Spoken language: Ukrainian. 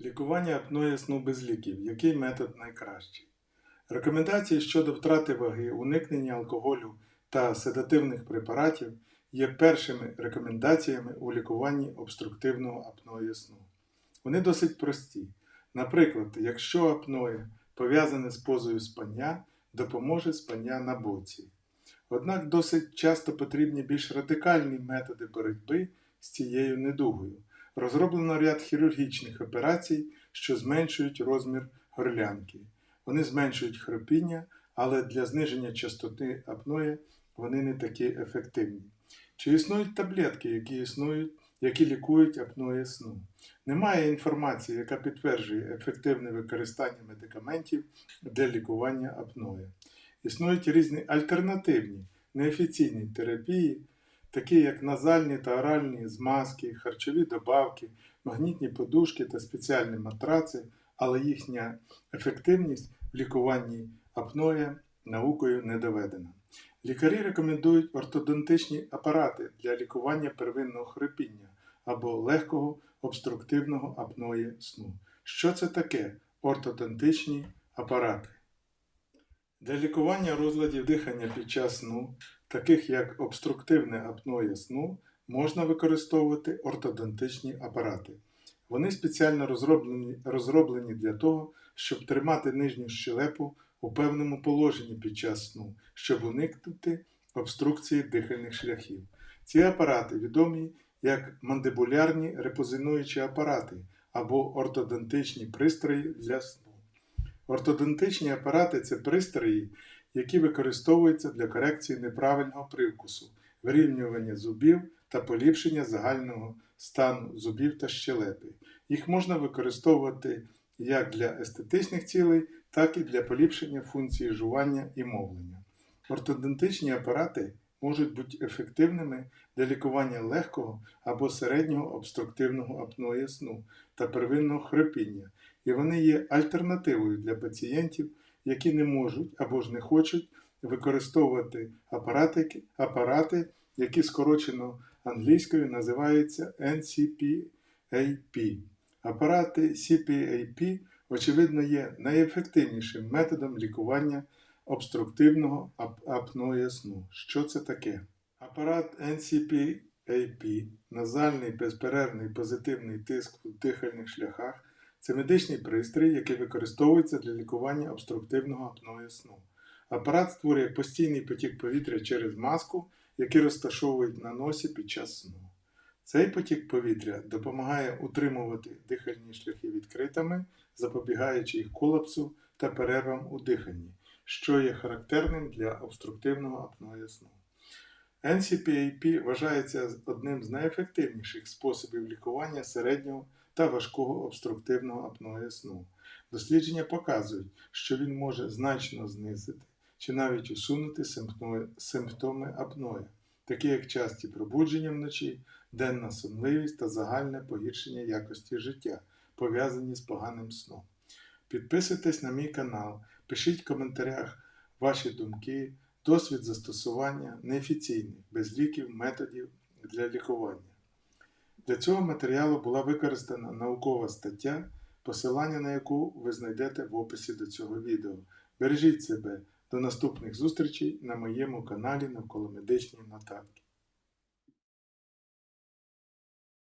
Лікування апної сну без ліків. Який метод найкращий? Рекомендації щодо втрати ваги, уникнення алкоголю та седативних препаратів є першими рекомендаціями у лікуванні обструктивного апної сну. Вони досить прості. Наприклад, якщо апноє пов'язане з позою спання, допоможе спання на боці. Однак досить часто потрібні більш радикальні методи боротьби з цією недугою. Розроблено ряд хірургічних операцій, що зменшують розмір горлянки. Вони зменшують хропіння, але для зниження частоти апної вони не такі ефективні. Чи існують таблетки, які існують, які лікують апноє сну? Немає інформації, яка підтверджує ефективне використання медикаментів для лікування апної. Існують різні альтернативні неофіційні терапії, такі як назальні та оральні змазки, харчові добавки, магнітні подушки та спеціальні матраци, але їхня ефективність в лікуванні апноє наукою не доведена. Лікарі рекомендують ортодонтичні апарати для лікування первинного хрипіння або легкого обструктивного апної сну. Що це таке ортодонтичні апарати? Для лікування розладів дихання під час сну, таких як обструктивне апноє сну, можна використовувати ортодонтичні апарати. Вони спеціально розроблені, розроблені для того, щоб тримати нижню щелепу у певному положенні під час сну, щоб уникнути обструкції дихальних шляхів. Ці апарати відомі як мандибулярні репозинуючі апарати або ортодонтичні пристрої для сну. Ортодонтичні апарати це пристрої, які використовуються для корекції неправильного привкусу, вирівнювання зубів та поліпшення загального стану зубів та щелепи. Їх можна використовувати як для естетичних цілей, так і для поліпшення функції жування і мовлення. Ортодонтичні апарати можуть бути ефективними для лікування легкого або середнього обструктивного апної сну та первинного хрипіння, і вони є альтернативою для пацієнтів, які не можуть або ж не хочуть використовувати апарати, апарати які скорочено англійською називаються NCPAP. Апарати CPAP, очевидно, є найефективнішим методом лікування обструктивного апної сну. Що це таке? Апарат NCPAP, назальний безперервний позитивний тиск у дихальних шляхах, це медичний пристрій, який використовується для лікування обструктивного апної сну. Апарат створює постійний потік повітря через маску, який розташовують на носі під час сну. Цей потік повітря допомагає утримувати дихальні шляхи відкритими, запобігаючи їх колапсу та перервам у диханні, що є характерним для обструктивного апної сну. NCPAP вважається одним з найефективніших способів лікування середнього та важкого обструктивного апної сну. Дослідження показують, що він може значно знизити чи навіть усунути симптоми апної, такі як часті пробудження вночі, денна сонливість та загальне погіршення якості життя, пов'язані з поганим сном. Підписуйтесь на мій канал, пишіть в коментарях ваші думки, досвід застосування неофіційних, без ліків, методів для лікування. Для цього матеріалу була використана наукова стаття, посилання на яку ви знайдете в описі до цього відео. Бережіть себе! До наступних зустрічей на моєму каналі Навколо медичні нотатки.